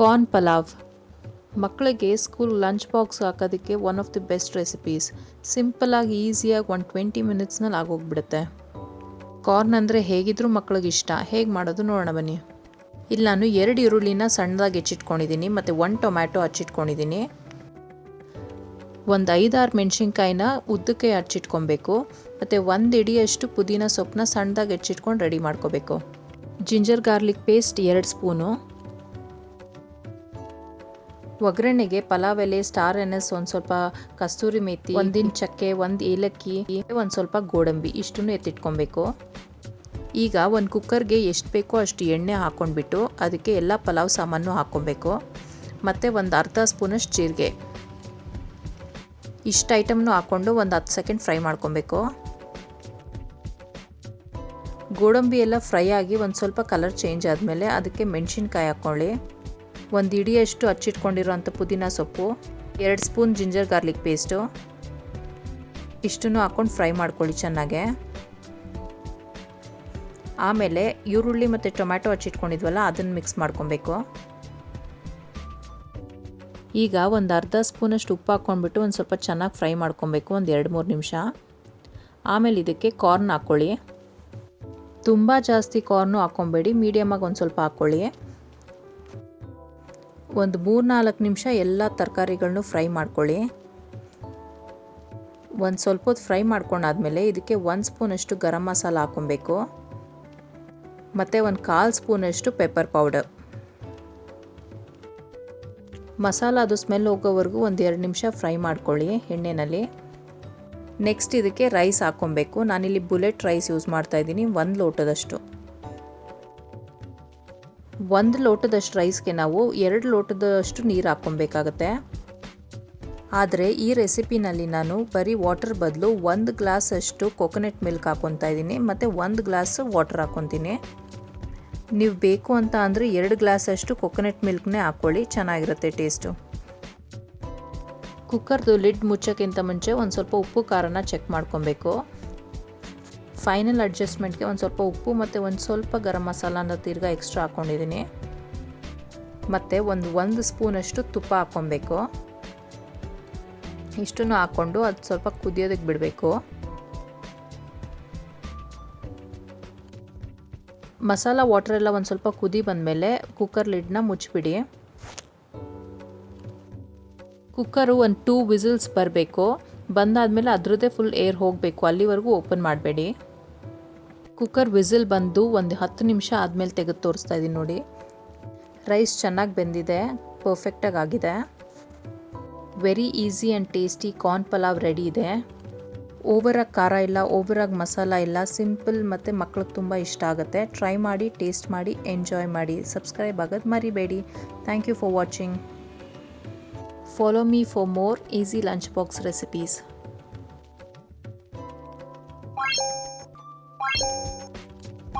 Corn pulao. ಮಕ್ಕಳಿಗೆ school lunch box ಹಾಕೋದಕ್ಕೆ one of the best recipes ಸಿಂಪಲಾಗಿ ಈಸಿಯಾಗಿ ಒಂದು ಟ್ವೆಂಟಿ ಮಿನಿಟ್ಸ್ನಲ್ಲಿ ಆಗೋಗ್ಬಿಡುತ್ತೆ. ಕಾರ್ನ್ ಅಂದರೆ ಹೇಗಿದ್ರೂ ಮಕ್ಳಿಗೆ ಇಷ್ಟ. ಹೇಗೆ ಮಾಡೋದು ನೋಡೋಣ ಬನ್ನಿ. ಇಲ್ಲಿ ನಾನು ಎರಡು ಈರುಳ್ಳಿನ ಸಣ್ಣದಾಗಿ ಹೆಚ್ಚಿಟ್ಕೊಂಡಿದ್ದೀನಿ ಮತ್ತು ಒಂದು ಟೊಮ್ಯಾಟೊ ಹಚ್ಚಿಟ್ಕೊಂಡಿದ್ದೀನಿ ಒಂದು ಐದಾರು ಮೆಣಸಿನ್ಕಾಯಿನ ಉದ್ದಕ್ಕೆ ಹಚ್ಚಿಟ್ಕೊಬೇಕು. ಮತ್ತು ಒಂದು ಇಡಿಯಷ್ಟು ಪುದೀನ ಸೊಪ್ಪನ್ನ ಸಣ್ಣದಾಗಿ ಹೆಚ್ಚಿಟ್ಕೊಂಡು ರೆಡಿ ಮಾಡ್ಕೋಬೇಕು. ಜಿಂಜರ್ ಗಾರ್ಲಿಕ್ ಪೇಸ್ಟ್ ಎರಡು ಸ್ಪೂನು ಒಗ್ಗರಣೆಗೆ ಪಲಾವ್ ಎಲೆ ಸ್ಟಾರ್ ಎನಸ್ ಒಂದು ಸ್ವಲ್ಪ ಕಸ್ತೂರಿ ಮೇಥಿ ಒಂದಿನ ಚಕ್ಕೆ, ಒಂದು ಏಲಕ್ಕಿ, ಒಂದು ಸ್ವಲ್ಪ ಗೋಡಂಬಿ, ಇಷ್ಟನ್ನು ಎತ್ತಿಟ್ಕೊಬೇಕು. ಈಗ ಒಂದು ಕುಕ್ಕರ್ಗೆ ಎಷ್ಟು ಬೇಕೋ ಅಷ್ಟು ಎಣ್ಣೆ ಹಾಕೊಂಡ್ಬಿಟ್ಟು ಅದಕ್ಕೆ ಎಲ್ಲ ಪಲಾವ್ ಸಾಮಾನು ಹಾಕ್ಕೊಬೇಕು ಮತ್ತು ಒಂದು ಅರ್ಧ ಸ್ಪೂನಷ್ಟು ಜೀರಿಗೆ. ಇಷ್ಟು ಐಟಮ್ನು ಹಾಕ್ಕೊಂಡು ಒಂದು ಹತ್ತು ಸೆಕೆಂಡ್ ಫ್ರೈ ಮಾಡ್ಕೊಬೇಕು. ಗೋಡಂಬಿ ಎಲ್ಲ ಫ್ರೈ ಆಗಿ ಒಂದು ಸ್ವಲ್ಪ ಕಲರ್ ಚೇಂಜ್ ಆದಮೇಲೆ ಅದಕ್ಕೆ ಮೆಣಸಿನ್ಕಾಯಿ ಹಾಕ್ಕೊಳ್ಳಿ ಒಂದು ಇಡಿಯಷ್ಟು ಹಚ್ಚಿಟ್ಕೊಂಡಿರೋಂಥ ಪುದೀನ ಸೊಪ್ಪು, ಎರಡು ಸ್ಪೂನ್ ಜಿಂಜರ್ ಗಾರ್ಲಿಕ್ ಪೇಸ್ಟು, ಇಷ್ಟನ್ನು ಹಾಕ್ಕೊಂಡು ಫ್ರೈ ಮಾಡ್ಕೊಳ್ಳಿ ಚೆನ್ನಾಗೆ. ಆಮೇಲೆ ಈರುಳ್ಳಿ ಮತ್ತು ಟೊಮ್ಯಾಟೊ ಹಚ್ಚಿಟ್ಕೊಂಡಿದ್ವಲ್ಲ ಅದನ್ನು ಮಿಕ್ಸ್ ಮಾಡ್ಕೊಬೇಕು. ಈಗ ಒಂದು ಅರ್ಧ ಸ್ಪೂನಷ್ಟು ಉಪ್ಪು ಹಾಕ್ಕೊಂಡ್ಬಿಟ್ಟು ಒಂದು ಸ್ವಲ್ಪ ಚೆನ್ನಾಗಿ ಫ್ರೈ ಮಾಡ್ಕೊಬೇಕು, ಒಂದು ಎರಡು ಮೂರು ನಿಮಿಷ. ಆಮೇಲೆ ಇದಕ್ಕೆ ಕಾರ್ನ್ ಹಾಕ್ಕೊಳ್ಳಿ. ತುಂಬ ಜಾಸ್ತಿ ಕಾರ್ನು ಹಾಕ್ಕೊಬೇಡಿ ಮೀಡಿಯಮಾಗಿ ಒಂದು ಸ್ವಲ್ಪ ಹಾಕ್ಕೊಳ್ಳಿ. ಒಂದು ಮೂರು ನಾಲ್ಕು ನಿಮಿಷ ಎಲ್ಲ ತರಕಾರಿಗಳನ್ನೂ ಫ್ರೈ ಮಾಡ್ಕೊಳ್ಳಿ. ಒಂದು ಸ್ವಲ್ಪ ಹೊತ್ತು ಫ್ರೈ ಮಾಡ್ಕೊಂಡಾದಮೇಲೆ ಇದಕ್ಕೆ ಒಂದು ಸ್ಪೂನಷ್ಟು ಗರಂ ಮಸಾಲ ಹಾಕ್ಕೊಬೇಕು. ಮತ್ತು ಒಂದು ಕಾಲು ಸ್ಪೂನಷ್ಟು ಪೆಪ್ಪರ್ ಪೌಡರ್. ಮಸಾಲ ಅದು ಸ್ಮೆಲ್ ಹೋಗೋವರೆಗೂ ಒಂದು ಎರಡು ನಿಮಿಷ ಫ್ರೈ ಮಾಡ್ಕೊಳ್ಳಿ ಎಣ್ಣೆಯಲ್ಲಿ ನೆಕ್ಸ್ಟ್ ಇದಕ್ಕೆ ರೈಸ್ ಹಾಕ್ಕೊಬೇಕು. ನಾನಿಲ್ಲಿ ಬುಲೆಟ್ ರೈಸ್ ಯೂಸ್ ಮಾಡ್ತಾಯಿದ್ದೀನಿ ಒಂದು ಲೋಟದಷ್ಟು. ಒಂದು ಲೋಟದಷ್ಟು ರೈಸ್ಗೆ ನಾವು ಎರಡು ಲೋಟದಷ್ಟು ನೀರು ಹಾಕ್ಕೊಬೇಕಾಗತ್ತೆ. ಆದರೆ ಈ ರೆಸಿಪಿನಲ್ಲಿ ನಾನು ಬರೀ ವಾಟರ್ ಬದಲು ಒಂದು ಗ್ಲಾಸಷ್ಟು ಕೊಕೊನೆಟ್ ಮಿಲ್ಕ್ ಹಾಕ್ಕೊತಾ ಇದ್ದೀನಿ, ಮತ್ತು ಒಂದು ಗ್ಲಾಸ್ ವಾಟರ್ ಹಾಕ್ಕೊತೀನಿ. ನೀವು ಬೇಕು ಅಂತ ಅಂದರೆ ಎರಡು ಗ್ಲಾಸಷ್ಟು ಕೊಕೊನೆಟ್ ಮಿಲ್ಕ್ನೇ ಹಾಕ್ಕೊಳ್ಳಿ, ಚೆನ್ನಾಗಿರುತ್ತೆ ಟೇಸ್ಟು ಕುಕ್ಕರ್ದು ಲಿಡ್ ಮುಚ್ಚೋಕ್ಕಿಂತ ಮುಂಚೆ ಒಂದು ಸ್ವಲ್ಪ ಉಪ್ಪು, ಖಾರನ ಚೆಕ್ ಮಾಡ್ಕೊಬೇಕು. ಫೈನಲ್ ಅಡ್ಜಸ್ಟ್ಮೆಂಟ್ಗೆ ಒಂದು ಸ್ವಲ್ಪ ಉಪ್ಪು ಮತ್ತು ಒಂದು ಸ್ವಲ್ಪ ಗರಂ ಮಸಾಲಾನ ತಿರ್ಗಾ ಎಕ್ಸ್ಟ್ರಾ ಹಾಕ್ಕೊಂಡಿದ್ದೀನಿ ಮತ್ತು ಒಂದು ಒಂದು ಸ್ಪೂನಷ್ಟು ತುಪ್ಪ ಹಾಕ್ಕೊಬೇಕು. ಇಷ್ಟನ್ನು ಹಾಕ್ಕೊಂಡು ಅದು ಸ್ವಲ್ಪ ಕುದಿಯೋದಕ್ಕೆ ಬಿಡಬೇಕು. ಮಸಾಲ ಎಲ್ಲ ಒಂದು ಸ್ವಲ್ಪ ಕುದಿ ಬಂದಮೇಲೆ ಕುಕ್ಕರ್ ಲಿಡ್ನ ಮುಚ್ಚಿಬಿಡಿ. ಕುಕ್ಕರು ಒಂದು ಟೂ ವಿಸಿಲ್ಸ್ ಬರಬೇಕು. ಬಂದಾದಮೇಲೆ ಅದರದ್ದೇ ಫುಲ್ ಏರ್ ಹೋಗಬೇಕು. ಅಲ್ಲಿವರೆಗೂ ಓಪನ್ ಮಾಡಬೇಡಿ. ಕುಕ್ಕರ್ ವಿಸಿಲ್ ಬಂದು ಒಂದು ಹತ್ತು ನಿಮಿಷ ಆದಮೇಲೆ ತೆಗೆದು ತೋರಿಸ್ತಾ ಇದ್ದೀನಿ ನೋಡಿ. ರೈಸ್ ಚೆನ್ನಾಗಿ ಬೆಂದಿದೆ ಪರ್ಫೆಕ್ಟಾಗಿ ಆಗಿದೆ. Very easy and tasty corn pulao ready ಇದೆ. ಓವರಾಗಿ ಖಾರ ಇಲ್ಲ ಓವರಾಗಿ ಮಸಾಲ ಇಲ್ಲ ಸಿಂಪಲ್ ಮತ್ತು ಮಕ್ಳಿಗೆ ತುಂಬ ಇಷ್ಟ ಆಗುತ್ತೆ. ಟ್ರೈ ಮಾಡಿ ಟೇಸ್ಟ್ ಮಾಡಿ ಎಂಜಾಯ್ ಮಾಡಿ. ಸಬ್ಸ್ಕ್ರೈಬ್ ಆಗೋದು ಮರಿಬೇಡಿ. Thank you for watching follow me for more easy lunch box recipes